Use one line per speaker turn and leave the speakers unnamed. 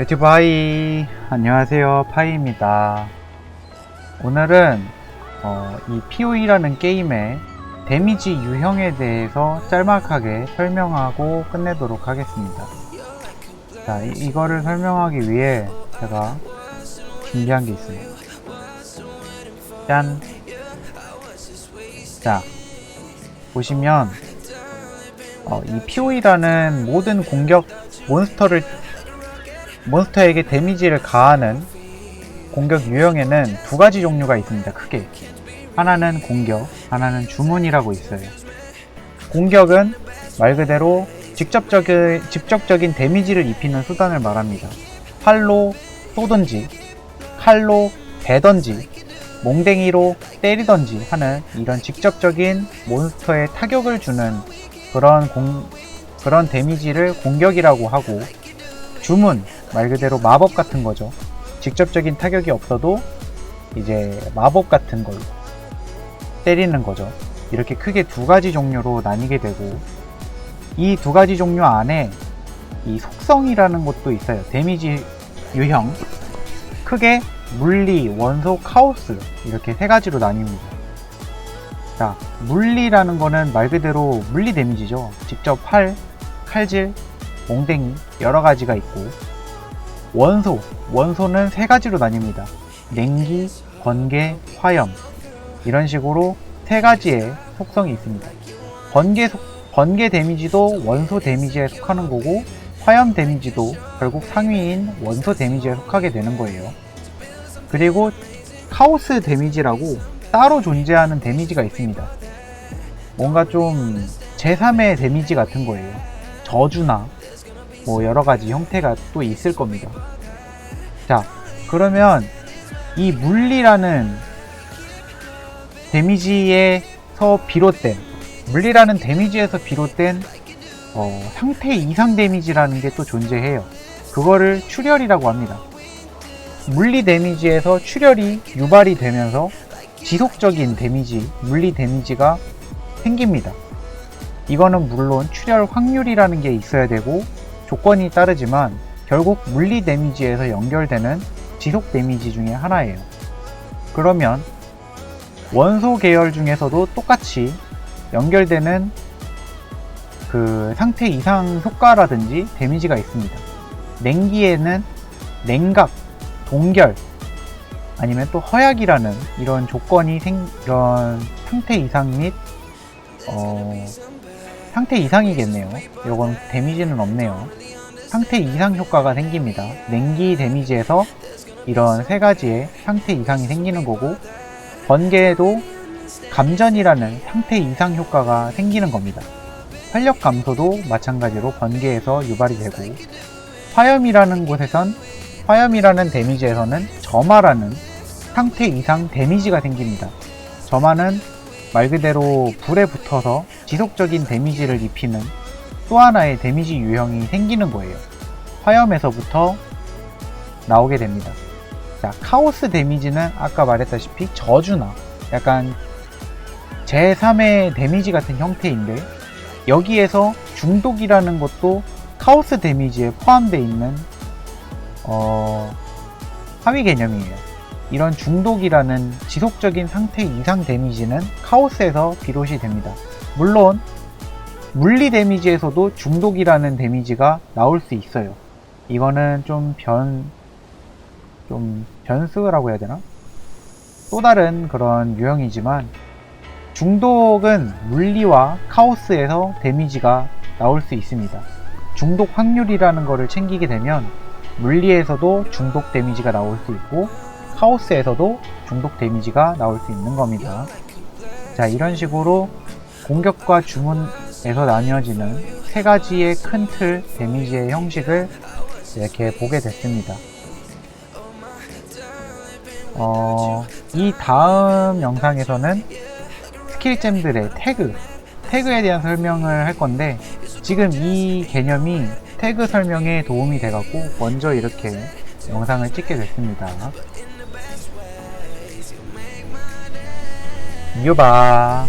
유튜브 하이. 안녕하세요. 파이입니다. 오늘은 어, 이 POE라는 게임의 데미지 유형에 대해서 짤막하게 설명하고 끝내도록 하겠습니다. 자 이, 이거를 설명하기 위해 제가 준비한 게 있어요 짠. 자, 보시면 어, 이 POE라는 모든 공격 몬스터를 몬스터에게 데미지를 가하는 공격 유형에는 두 가지 종류가 있습니다. 크게 하나는 공격, 하나는 주문이라고 있어요. 공격은 말 그대로 직접적인, 직접적인 데미지를 입히는 수단을 말합니다. 팔로 쏘든지, 칼로 베던지, 몽댕이로 때리던지 하는 이런 직접적인 몬스터에 타격을 주는 그런 공, 그런 데미지를 공격이라고 하고 주문 말 그대로 마법 같은 거죠. 직접적인 타격이 없어도 이제 마법 같은 걸 때리는 거죠. 이렇게 크게 두 가지 종류로 나뉘게 되고 이 두 가지 종류 안에 이 속성이라는 것도 있어요. 데미지 유형 크게 물리, 원소, 카오스 이렇게 세 가지로 나뉩니다. 자, 물리라는 거는 말 그대로 물리 데미지죠. 직접 활, 칼질, 몽댕이 여러 가지가 있고 원소, 원소는 세 가지로 나뉩니다. 냉기, 번개, 화염 이런 식으로 세 가지의 속성이 있습니다. 번개 속, 번개 데미지도 원소 데미지에 속하는 거고 화염 데미지도 결국 상위인 원소 데미지에 속하게 되는 거예요. 그리고 카오스 데미지라고 따로 존재하는 데미지가 있습니다. 뭔가 좀 제3의 데미지 같은 거예요. 저주나 뭐 여러 가지 형태가 또 있을 겁니다. 자, 그러면 이 물리라는 데미지에서 비롯된 물리라는 데미지에서 비롯된 어, 상태 이상 데미지라는 게 또 존재해요. 그거를 출혈이라고 합니다. 물리 데미지에서 출혈이 유발이 되면서 지속적인 데미지, 물리 데미지가 생깁니다. 이거는 물론 출혈 확률이라는 게 있어야 되고 조건이 따르지만 결국 물리 데미지에서 연결되는 지속 데미지 중에 하나예요. 그러면 원소 계열 중에서도 똑같이 연결되는 그 상태 이상 효과라든지 데미지가 있습니다. 냉기에는 냉각, 동결, 아니면 또 허약이라는 이런 조건이 생, 이런 상태 이상 및, 어, 상태 이상이겠네요. 이건 데미지는 없네요. 상태 이상 효과가 생깁니다. 냉기 데미지에서 이런 세 가지의 상태 이상이 생기는 거고, 번개에도 감전이라는 상태 이상 효과가 생기는 겁니다. 활력 감소도 마찬가지로 번개에서 유발이 되고, 화염이라는 곳에선, 화염이라는 데미지에서는 점화라는 상태 이상 데미지가 생깁니다. 점화는 말 그대로 불에 붙어서 지속적인 데미지를 입히는 또 하나의 데미지 유형이 생기는 거예요. 화염에서부터 나오게 됩니다. 자, 카오스 데미지는 아까 말했다시피 저주나 약간 제3의 데미지 같은 형태인데 여기에서 중독이라는 것도 카오스 데미지에 포함되어 있는 어, 하위 개념이에요. 이런 중독이라는 지속적인 상태 이상 데미지는 카오스에서 비롯이 됩니다. 물론 물리 데미지에서도 중독이라는 데미지가 나올 수 있어요. 이거는 좀 변, 좀 변수라고 해야 되나? 또 다른 그런 유형이지만 중독은 물리와 카오스에서 데미지가 나올 수 있습니다. 중독 확률이라는 거를 챙기게 되면 물리에서도 중독 데미지가 나올 수 있고 카오스에서도 중독 데미지가 나올 수 있는 겁니다. 자, 이런 식으로 공격과 주문에서 나뉘어지는 세 가지의 큰 틀 데미지의 형식을 이렇게 보게 됐습니다. 어, 이 다음 영상에서는 스킬잼들의 태그, 태그에 대한 설명을 할 건데, 지금 이 개념이 태그 설명에 도움이 돼갖고, 먼저 이렇게 영상을 찍게 됐습니다. 유바.